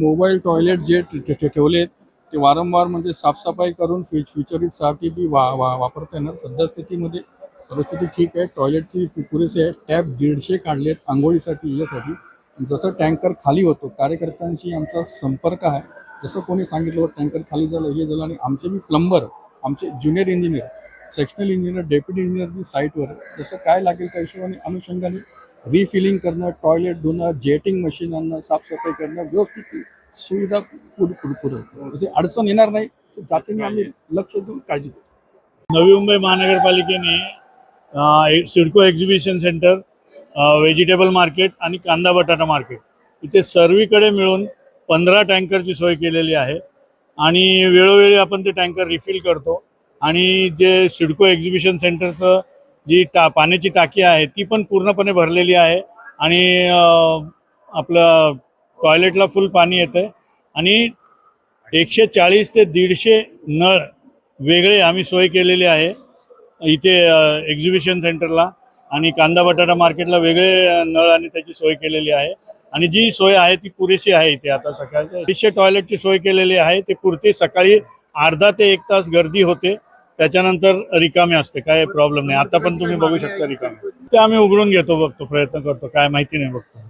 Mobile toilet जे ठेवलेत ते वारंवार म्हणजे साफसफाई करून फ्यु फ्युचरिटसाठी बी वा वा वापरता येणार. सध्या स्थितीमध्ये परिस्थिती ठीक आहे. टॉयलेटची पुरेसे आहे टॅप दीडशे काढलेत आंघोळीसाठी यासाठी. जसं टँकर खाली होतो कार्यकर्त्यांशी आमचा संपर्क आहे. जसं कोणी सांगितलं होतं टँकर खाली झालं हे झालं. आणि आमचे मी प्लंबर आमचे junior engineer sectional engineer deputy engineer बी साईटवर. जसं काय लागेल त्या हिशोबाने अनुषंगाने रिफिलिंग करणं टॉयलेट धुणं जेटिंग मशीन आणणं साफसफाई करणं व्यवस्थित सुविधा पुढे जसे अडचण येणार नाही. जातीने आम्ही लक्ष देऊन काळजी घेतो. नवी मुंबई महानगरपालिकेने CIDCO exhibition centre vegetable market आणि कांदा बटाटा मार्केट इथे सर्वीकडे मिळून पंधरा टँकरची सोय केलेली आहे. आणि वेळोवेळी आपण ते टँकर रिफिल करतो. आणि जे सिडको एक्झिबिशन सेंटरचं जी टा पाण्याची टाकी आहे ती पण पूर्णपणे भरलेली आहे. आणि आपलं टॉयलेटला फुल पाणी येतं आहे आणि एकशे चाळीस ते दीडशे नळ वेगळे आम्ही सोय केलेली आहे. इथे एक्झिबिशन सेंटरला आणि कांदा बटाटा मार्केटला वेगळे नळ आणि त्याची सोय केलेली आहे. आणि जी सोय आहे ती पुरेशी आहे इथे आता सकाळच्या दीडशे टॉयलेटची सोय केलेली आहे. ते पुरते सकाळी अर्धा ते एक तास गर्दी होते. त्याच्यानंतर रिकामे असते काय प्रॉब्लेम नाही. आता पण तुम्ही बघू शकता रिकामे. ते आम्ही उघडून घेतो बघतो प्रयत्न करतो. काय माहिती नाही बघतो.